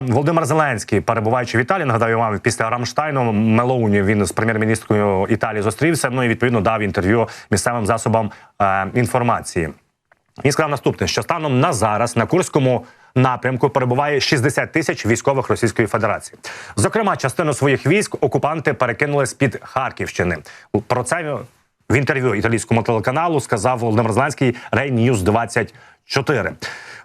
Володимир Зеленський, перебуваючи в Італії, нагадаю вам після Рамштайну Мелоуні він з прем'єр-міністркою Італії зустрівся. Ну і відповідно дав інтерв'ю місцевим засобам е, інформації. Він сказав наступне: що станом на зараз на курському напрямку перебуває 60 тисяч військових Російської Федерації. Зокрема, частину своїх військ окупанти перекинули з під Харківщини. Про це в інтерв'ю італійському телеканалу сказав Володимир Зеленський Рейньюз 24 4.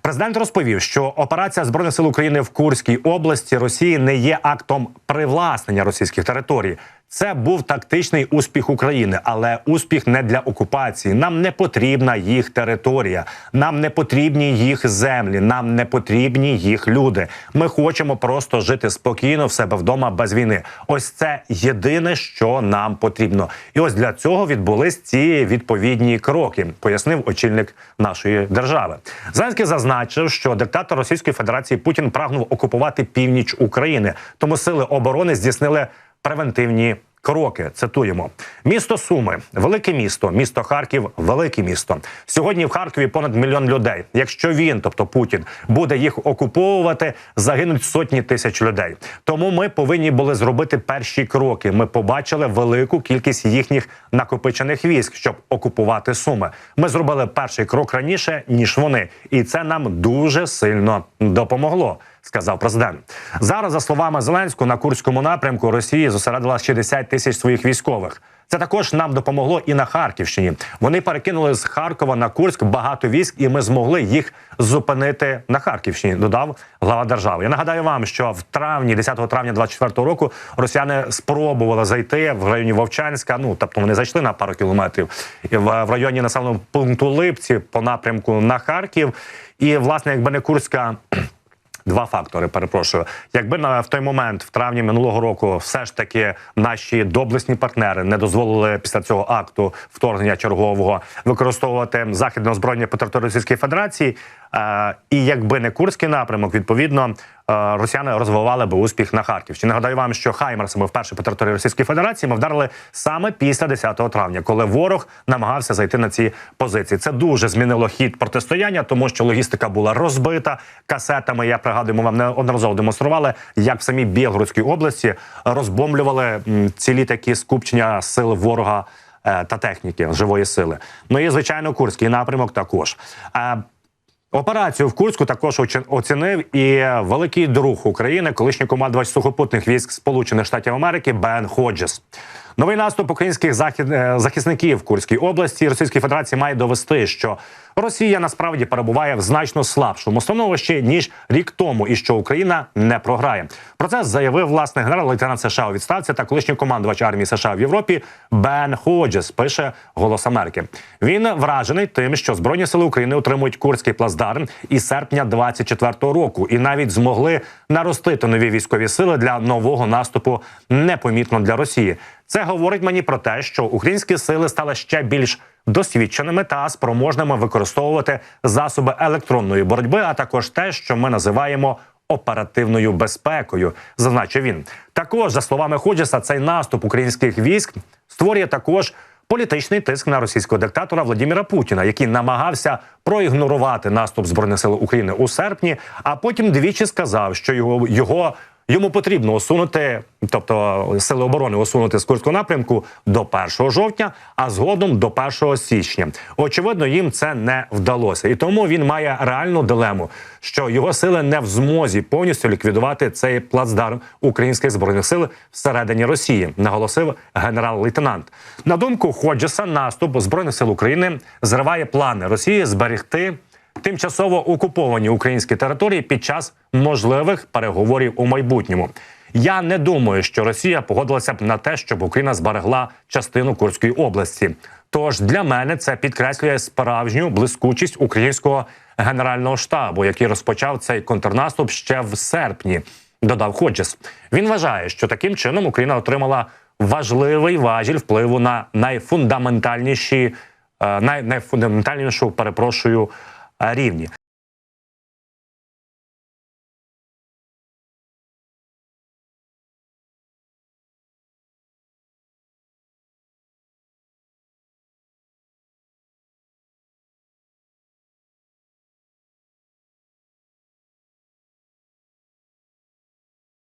Президент розповів, що операція збройних сил України в Курській області Росії не є актом привласнення російських територій. Це був тактичний успіх України, але успіх не для окупації. Нам не потрібна їх територія, нам не потрібні їх землі, нам не потрібні їх люди. Ми хочемо просто жити спокійно в себе вдома без війни. Ось це єдине, що нам потрібно. І ось для цього відбулись ці відповідні кроки, пояснив очільник нашої держави. Зеленський зазначив, що диктатор Російської Федерації Путін прагнув окупувати північ України, тому сили оборони здійснили превентивні кроки. Цитуємо місто Суми, велике місто, місто Харків, велике місто. Сьогодні в Харкові понад мільйон людей. Якщо він, тобто Путін, буде їх окуповувати, загинуть сотні тисяч людей. Тому ми повинні були зробити перші кроки. Ми побачили велику кількість їхніх накопичених військ, щоб окупувати Суми. Ми зробили перший крок раніше ніж вони, і це нам дуже сильно допомогло сказав президент. Зараз, за словами Зеленського, на Курському напрямку Росії зосередила 60 тисяч своїх військових. Це також нам допомогло і на Харківщині. Вони перекинули з Харкова на Курськ багато військ, і ми змогли їх зупинити на Харківщині. Додав глава держави. Я нагадаю вам, що в травні, 10 травня 24 року, росіяни спробували зайти в районі Вовчанська. Ну тобто вони зайшли на пару кілометрів в, районі населеного пункту Липці по напрямку на Харків. І власне, якби не Курська. Два фактори, перепрошую. Якби на в той момент, в травні минулого року, все ж таки наші доблесні партнери не дозволили після цього акту вторгнення чергового використовувати західне озброєння по території Російської Федерації. Е, і якби не курський напрямок, відповідно е, росіяни розвивали би успіх на Харківщині. Нагадаю вам, що Хаймерсами вперше по території Російської Федерації ми вдарили саме після 10 травня, коли ворог намагався зайти на ці позиції. Це дуже змінило хід протистояння, тому що логістика була розбита касетами. Я пригадую, ми вам неодноразово демонстрували, як в самій Білгородській області розбомблювали цілі такі скупчення сил ворога. е, Та техніки живої сили. Ну і звичайно, курський напрямок також. Операцію в Курську також оці- оцінив і великий друг України, колишній командувач сухопутних військ Сполучених Штатів Америки Бен Ходжес. Новий наступ українських захід... е, захисників в Курській області Російської Федерації має довести, що Росія насправді перебуває в значно слабшому становищі ніж рік тому, і що Україна не програє. Про це заявив власне генерал-лейтенант США у відставці та колишній командувач армії США в Європі Бен Ходжес. Пише Голос Америки. Він вражений тим, що збройні сили України отримують курський плацдарм із серпня 24-го року, і навіть змогли наростити нові військові сили для нового наступу непомітно для Росії. Це говорить мені про те, що українські сили стали ще більш досвідченими та спроможними використовувати засоби електронної боротьби, а також те, що ми називаємо оперативною безпекою, зазначив він. Також за словами Ходжеса, цей наступ українських військ створює також. Політичний тиск на російського диктатора Владимира Путіна, який намагався проігнорувати наступ збройних сил України у серпні, а потім двічі сказав, що його його йому потрібно усунути, тобто сили оборони усунути з Курського напрямку до 1 жовтня, а згодом до 1 січня. Очевидно, їм це не вдалося, і тому він має реальну дилему, що його сили не в змозі повністю ліквідувати цей плацдарм українських збройних сил всередині Росії, наголосив генерал-лейтенант. На думку Ходжеса, наступ збройних сил України зриває плани Росії зберегти тимчасово окуповані українські території під час можливих переговорів у майбутньому. Я не думаю, що Росія погодилася б на те, щоб Україна зберегла частину Курської області. Тож для мене це підкреслює справжню блискучість українського генерального штабу, який розпочав цей контрнаступ ще в серпні. Додав Ходжес. Він вважає, що таким чином Україна отримала важливий важіль впливу на найфундаментальніші, е, най, найфундаментальнішу, перепрошую, рівні.